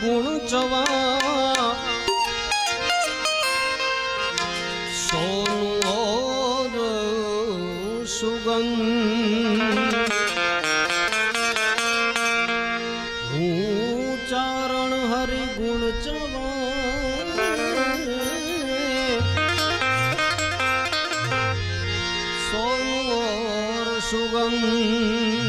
ગુણ ચવા સોનું ઓર સુગંધ. હું ચારણ હરિ ગુણ ચવા સોનું સુગંધ.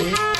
Music.